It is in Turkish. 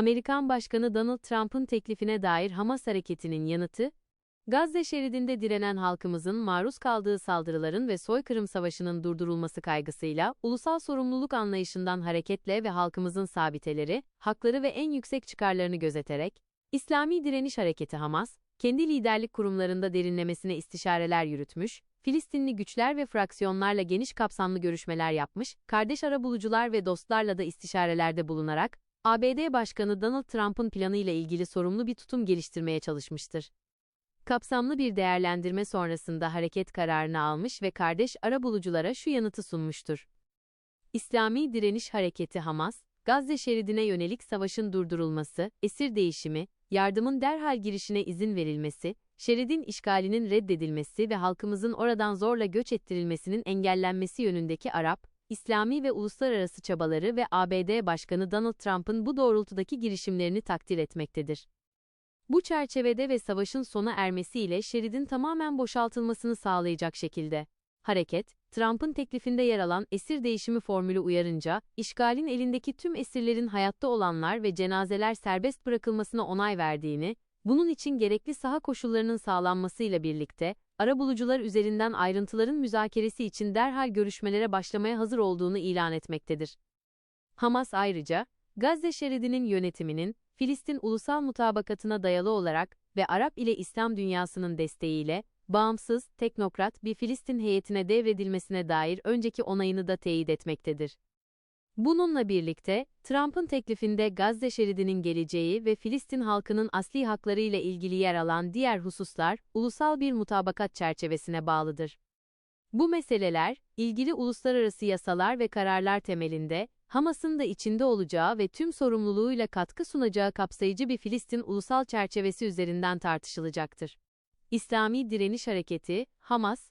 Amerikan Başkanı Donald Trump'ın teklifine dair Hamas hareketinin yanıtı, Gazze şeridinde direnen halkımızın maruz kaldığı saldırıların ve soykırım savaşının durdurulması kaygısıyla, ulusal sorumluluk anlayışından hareketle ve halkımızın sabiteleri, hakları ve en yüksek çıkarlarını gözeterek, İslami Direniş Hareketi Hamas, kendi liderlik kurumlarında derinlemesine istişareler yürütmüş, Filistinli güçler ve fraksiyonlarla geniş kapsamlı görüşmeler yapmış, kardeş arabulucular ve dostlarla da istişarelerde bulunarak, ABD Başkanı Donald Trump'ın planıyla ilgili sorumlu bir tutum geliştirmeye çalışmıştır. Kapsamlı bir değerlendirme sonrasında hareket kararını almış ve kardeş arabuluculara şu yanıtı sunmuştur. İslami Direniş Hareketi Hamas, Gazze şeridine yönelik savaşın durdurulması, esir değişimi, yardımın derhal girişine izin verilmesi, şeridin işgalinin reddedilmesi ve halkımızın oradan zorla göç ettirilmesinin engellenmesi yönündeki Arap, İslami ve uluslararası çabaları ve ABD Başkanı Donald Trump'ın bu doğrultudaki girişimlerini takdir etmektedir. Bu çerçevede ve savaşın sona ermesiyle şeridin tamamen boşaltılmasını sağlayacak şekilde. Hareket, Trump'ın teklifinde yer alan esir değişimi formülü uyarınca, işgalin elindeki tüm esirlerin hayatta olanlar ve cenazeler serbest bırakılmasına onay verdiğini, bunun için gerekli saha koşullarının sağlanmasıyla birlikte, arabulucular üzerinden ayrıntıların müzakeresi için derhal görüşmelere başlamaya hazır olduğunu ilan etmektedir. Hamas ayrıca, Gazze şeridinin yönetiminin, Filistin Ulusal Mutabakatı'na dayalı olarak ve Arap ile İslam dünyasının desteğiyle, bağımsız, teknokrat bir Filistin heyetine devredilmesine dair önceki onayını da teyit etmektedir. Bununla birlikte, Trump'ın teklifinde Gazze şeridinin geleceği ve Filistin halkının asli hakları ile ilgili yer alan diğer hususlar, ulusal bir mutabakat çerçevesine bağlıdır. Bu meseleler, ilgili uluslararası yasalar ve kararlar temelinde, Hamas'ın da içinde olacağı ve tüm sorumluluğuyla katkı sunacağı kapsayıcı bir Filistin ulusal çerçevesi üzerinden tartışılacaktır. İslami Direniş Hareketi, Hamas,